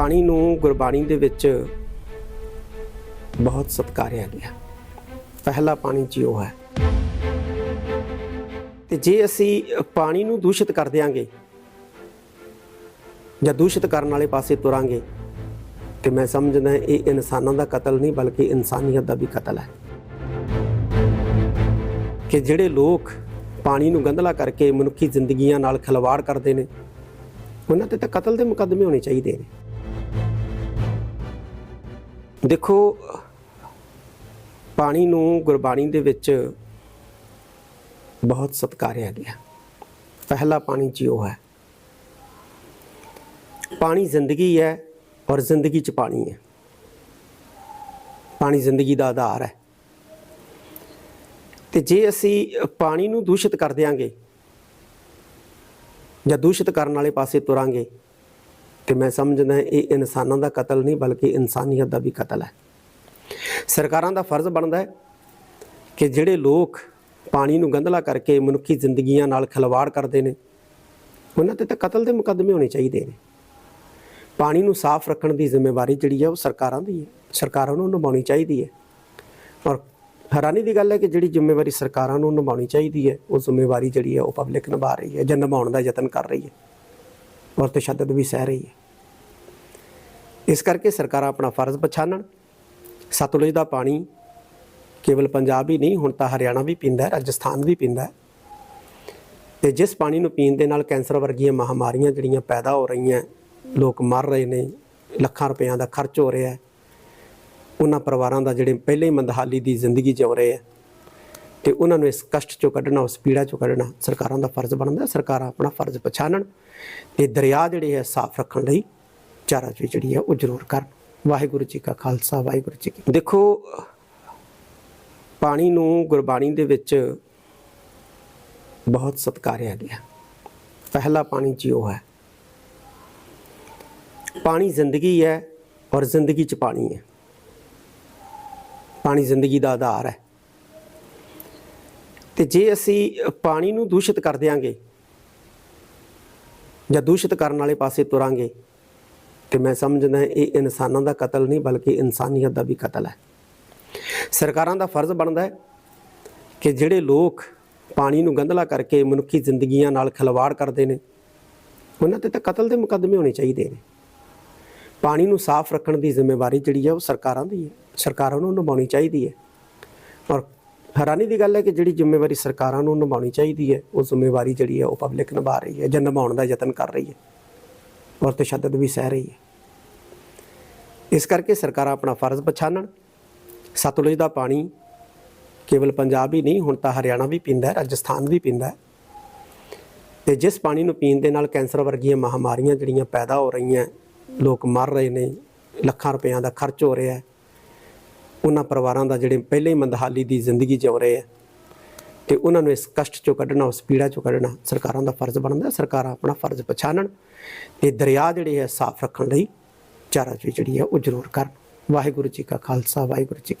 ਪਾਣੀ ਨੂੰ ਗੁਰਬਾਣੀ ਦੇ ਵਿੱਚ ਬਹੁਤ ਸਤਿਕਾਰਿਆ ਗਿਆ। ਪਹਿਲਾ ਪਾਣੀ ਜੀਓ ਹੈ। ਤੇ ਜੇ ਅਸੀਂ ਪਾਣੀ ਨੂੰ ਦੂਸ਼ਿਤ ਕਰ ਦਿਆਂਗੇ ਜਾਂ ਦੂਸ਼ਿਤ ਕਰਨ ਵਾਲੇ ਪਾਸੇ ਤੁਰਾਂਗੇ, ਤੇ ਮੈਂ ਸਮਝਦਾ ਇਹ ਇਨਸਾਨਾਂ ਦਾ ਕਤਲ ਨਹੀਂ, ਬਲਕਿ ਇਨਸਾਨੀਅਤ ਦਾ ਵੀ ਕਤਲ ਹੈ। ਕਿ ਜਿਹੜੇ ਲੋਕ ਪਾਣੀ ਨੂੰ ਗੰਧਲਾ ਕਰਕੇ ਮਨੁੱਖੀ ਜ਼ਿੰਦਗੀਆਂ ਨਾਲ ਖਿਲਵਾੜ ਕਰਦੇ ਨੇ, ਉਹਨਾਂ ਤੇ ਤਾਂ ਕਤਲ ਦੇ ਮੁਕੱਦਮੇ ਹੋਣੇ ਚਾਹੀਦੇ ਨੇ। ਦੇਖੋ, ਪਾਣੀ ਨੂੰ ਗੁਰਬਾਣੀ ਦੇ ਵਿੱਚ ਬਹੁਤ ਸਤਿਕਾਰਿਆ ਗਿਆ ਪਹਿਲਾ ਪਾਣੀ ਜੀਓ ਹੈ। ਪਾਣੀ ਜ਼ਿੰਦਗੀ ਹੈ ਔਰ ਜ਼ਿੰਦਗੀ ਚ ਪਾਣੀ ਹੈ। ਪਾਣੀ ਜ਼ਿੰਦਗੀ ਦਾ ਆਧਾਰ ਹੈ। ਤੇ ਜੇ ਅਸੀਂ ਪਾਣੀ ਨੂੰ ਦੂਸ਼ਿਤ ਕਰ ਦਿਆਂਗੇ ਜਾਂ ਦੂਸ਼ਿਤ ਕਰਨ ਵਾਲੇ ਪਾਸੇ ਤੁਰਾਂਗੇ ਤੇ ਮੈਂ ਸਮਝਦਾ ਇਹ ਇਨਸਾਨਾਂ ਦਾ ਕਤਲ ਨਹੀਂ, ਬਲਕਿ ਇਨਸਾਨੀਅਤ ਦਾ ਵੀ ਕਤਲ ਹੈ। ਸਰਕਾਰਾਂ ਦਾ ਫਰਜ਼ ਬਣਦਾ ਹੈ ਕਿ ਜਿਹੜੇ ਲੋਕ ਪਾਣੀ ਨੂੰ ਗੰਧਲਾ ਕਰਕੇ ਮਨੁੱਖੀ ਜ਼ਿੰਦਗੀਆਂ ਨਾਲ ਖਿਲਵਾੜ ਕਰਦੇ ਨੇ, ਉਹਨਾਂ ਤੇ ਤਾਂ ਕਤਲ ਦੇ ਮੁਕੱਦਮੇ ਹੋਣੇ ਚਾਹੀਦੇ ਨੇ। ਪਾਣੀ ਨੂੰ ਸਾਫ਼ ਰੱਖਣ ਦੀ ਜ਼ਿੰਮੇਵਾਰੀ ਜਿਹੜੀ ਹੈ, ਉਹ ਸਰਕਾਰਾਂ ਦੀ ਹੈ। ਸਰਕਾਰਾਂ ਨੂੰ ਨਿਭਾਉਣੀ ਚਾਹੀਦੀ ਹੈ। ਔਰ ਹੈਰਾਨੀ ਦੀ ਗੱਲ ਹੈ ਕਿ ਜਿਹੜੀ ਜ਼ਿੰਮੇਵਾਰੀ ਸਰਕਾਰਾਂ ਨੂੰ ਨਿਭਾਉਣੀ ਚਾਹੀਦੀ ਹੈ, ਉਹ ਜ਼ਿੰਮੇਵਾਰੀ ਜਿਹੜੀ ਹੈ, ਉਹ ਪਬਲਿਕ ਨਿਭਾ ਰਹੀ ਹੈ ਜਾਂ ਨਿਭਾਉਣ ਦਾ ਯਤਨ ਕਰ ਰਹੀ ਹੈ। ਔਰ ਤਸ਼ੱਦਦ ਵੀ ਸਹਿ ਰਹੀ ਹੈ। ਇਸ ਕਰਕੇ ਸਰਕਾਰਾਂ ਆਪਣਾ ਫਰਜ਼ ਪਛਾਣਨ ਸਤਲੁਜ ਦਾ ਪਾਣੀ ਕੇਵਲ ਪੰਜਾਬ ਹੀ ਨਹੀਂ, ਹੁਣ ਤਾਂ ਹਰਿਆਣਾ ਵੀ ਪੀਂਦਾ ਹੈ, ਰਾਜਸਥਾਨ ਵੀ ਪੀਂਦਾ ਹੈ। ਤੇ ਜਿਸ ਪਾਣੀ ਨੂੰ ਪੀਣ ਦੇ ਨਾਲ ਕੈਂਸਰ ਵਰਗੀਆਂ ਮਹਾਮਾਰੀਆਂ ਜਿਹੜੀਆਂ ਪੈਦਾ ਹੋ ਰਹੀਆਂ ਲੋਕ ਮਰ ਰਹੇ ਨੇ, ਲੱਖਾਂ ਰੁਪਈਆਂ ਦਾ ਖਰਚ ਹੋ ਰਿਹਾ ਹੈ, ਉਹਨਾਂ ਪਰਿਵਾਰਾਂ ਦਾ ਜਿਹੜੇ ਪਹਿਲੇ ਹੀ ਮੰਦਹਾਲੀ ਦੀ ਜ਼ਿੰਦਗੀ ਜਿਉ ਰਹੇ ਆ ਤੇ ਉਹਨਾਂ ਨੂੰ ਇਸ ਕਸ਼ਟ ਚੋਂ ਕੱਢਣਾ, ਉਸ ਪੀੜਾ ਚੋਂ ਕੱਢਣਾ ਸਰਕਾਰਾਂ ਦਾ ਫਰਜ਼ ਬਣਦਾ, ਸਰਕਾਰਾਂ ਆਪਣਾ ਫਰਜ਼ ਪਛਾਣਨ ਤੇ ਦਰਿਆ ਜਿਹੜੇ ਹੈ ਸਾਫ਼ ਰੱਖਣ ਲਈ ਚਾਰਾ ਚੋਈ ਜਿਹੜੀ ਹੈ ਉਹ ਜ਼ਰੂਰ ਕਰਨ। ਵਾਹਿਗੁਰੂ ਜੀ ਕਾ ਖਾਲਸਾ, ਵਾਹਿਗੁਰੂ ਜੀ ਕੀ ਦੇਖੋ, ਪਾਣੀ ਨੂੰ ਗੁਰਬਾਣੀ ਦੇ ਵਿੱਚ ਬਹੁਤ ਸਤਿਕਾਰਿਆ ਗਿਆ। ਪਹਿਲਾ ਪਾਣੀ ਜੀਓ ਹੈ। ਪਾਣੀ ਜ਼ਿੰਦਗੀ ਹੈ ਔਰ ਜ਼ਿੰਦਗੀ ਚ ਪਾਣੀ ਹੈ। ਪਾਣੀ ਜ਼ਿੰਦਗੀ ਦਾ ਆਧਾਰ ਹੈ। ਤੇ ਜੇ ਅਸੀਂ ਪਾਣੀ ਨੂੰ ਦੂਸ਼ਿਤ ਕਰ ਦਿਆਂਗੇ ਜਾਂ ਦੂਸ਼ਿਤ ਕਰਨ ਵਾਲੇ ਪਾਸੇ ਤੁਰਾਂਗੇ, ਤੇ ਮੈਂ ਸਮਝਦਾ ਇਹ ਇਨਸਾਨਾਂ ਦਾ ਕਤਲ ਨਹੀਂ, ਬਲਕਿ ਇਨਸਾਨੀਅਤ ਦਾ ਵੀ ਕਤਲ ਹੈ। ਸਰਕਾਰਾਂ ਦਾ ਫਰਜ਼ ਬਣਦਾ ਹੈ ਕਿ ਜਿਹੜੇ ਲੋਕ ਪਾਣੀ ਨੂੰ ਗੰਧਲਾ ਕਰਕੇ ਮਨੁੱਖੀ ਜ਼ਿੰਦਗੀਆਂ ਨਾਲ ਖਿਲਵਾੜ ਕਰਦੇ ਨੇ, ਉਹਨਾਂ ਤੇ ਤਾਂ ਕਤਲ ਦੇ ਮੁਕੱਦਮੇ ਹੋਣੇ ਚਾਹੀਦੇ ਨੇ। ਪਾਣੀ ਨੂੰ ਸਾਫ਼ ਰੱਖਣ ਦੀ ਜ਼ਿੰਮੇਵਾਰੀ ਜਿਹੜੀ ਹੈ ਉਹ ਸਰਕਾਰਾਂ ਦੀ ਹੈ। ਸਰਕਾਰਾਂ ਨੂੰ ਨਿਭਾਉਣੀ ਚਾਹੀਦੀ ਹੈ। ਔਰ ਹੈਰਾਨੀ ਦੀ ਗੱਲ ਹੈ ਕਿ ਜਿਹੜੀ ਜ਼ਿੰਮੇਵਾਰੀ ਸਰਕਾਰਾਂ ਨੂੰ ਨਿਭਾਉਣੀ ਚਾਹੀਦੀ ਹੈ, ਉਹ ਜ਼ਿੰਮੇਵਾਰੀ ਜਿਹੜੀ ਹੈ ਉਹ ਪਬਲਿਕ ਨਿਭਾ ਰਹੀ ਹੈ ਜਾਂ ਨਿਭਾਉਣ ਦਾ ਯਤਨ ਕਰ ਰਹੀ ਹੈ ਔਰ ਤਸ਼ੱਦਦ ਵੀ ਸਹਿ ਰਹੀ ਹੈ। ਇਸ ਕਰਕੇ ਸਰਕਾਰਾਂ ਆਪਣਾ ਫਰਜ਼ ਪਛਾਣਨ ਸਤਲੁਜ ਦਾ ਪਾਣੀ ਕੇਵਲ ਪੰਜਾਬ ਹੀ ਨਹੀਂ, ਹੁਣ ਤਾਂ ਹਰਿਆਣਾ ਵੀ ਪੀਂਦਾ ਹੈ, ਰਾਜਸਥਾਨ ਵੀ ਪੀਂਦਾ ਹੈ। ਤੇ ਜਿਸ ਪਾਣੀ ਨੂੰ ਪੀਣ ਦੇ ਨਾਲ ਕੈਂਸਰ ਵਰਗੀਆਂ ਮਹਾਮਾਰੀਆਂ ਜਿਹੜੀਆਂ ਪੈਦਾ ਹੋ ਰਹੀਆਂ, ਲੋਕ ਮਰ ਰਹੇ ਨੇ, ਲੱਖਾਂ ਰੁਪਈਆਂ ਦਾ ਖਰਚ ਹੋ ਰਿਹਾ ਹੈ ਉਹਨਾਂ ਪਰਿਵਾਰਾਂ ਦਾ ਜਿਹੜੇ ਪਹਿਲੇ ਹੀ ਮੰਦਹਾਲੀ ਦੀ ਜ਼ਿੰਦਗੀ ਜਿਉ ਰਹੇ ਆ, ਤੇ ਉਹਨਾਂ ਨੂੰ ਇਸ ਕਸ਼ਟ ਚੋਂ ਕੱਢਣਾ, ਉਸ ਪੀੜਾ ਚੋਂ ਕੱਢਣਾ ਸਰਕਾਰਾਂ ਦਾ ਫਰਜ਼ ਬਣਦਾ ਸਰਕਾਰਾਂ ਆਪਣਾ ਫਰਜ਼ ਪਛਾਣਨ ਤੇ ਦਰਿਆ ਜਿਹੜੇ ਹੈ ਸਾਫ਼ ਰੱਖਣ ਲਈ ਚਾਰਾ ਚੋਈ ਜਿਹੜੀ ਹੈ ਉਹ ਜ਼ਰੂਰ ਕਰਨ। ਵਾਹਿਗੁਰੂ ਜੀ ਕਾ ਖਾਲਸਾ, ਵਾਹਿਗੁਰੂ ਜੀ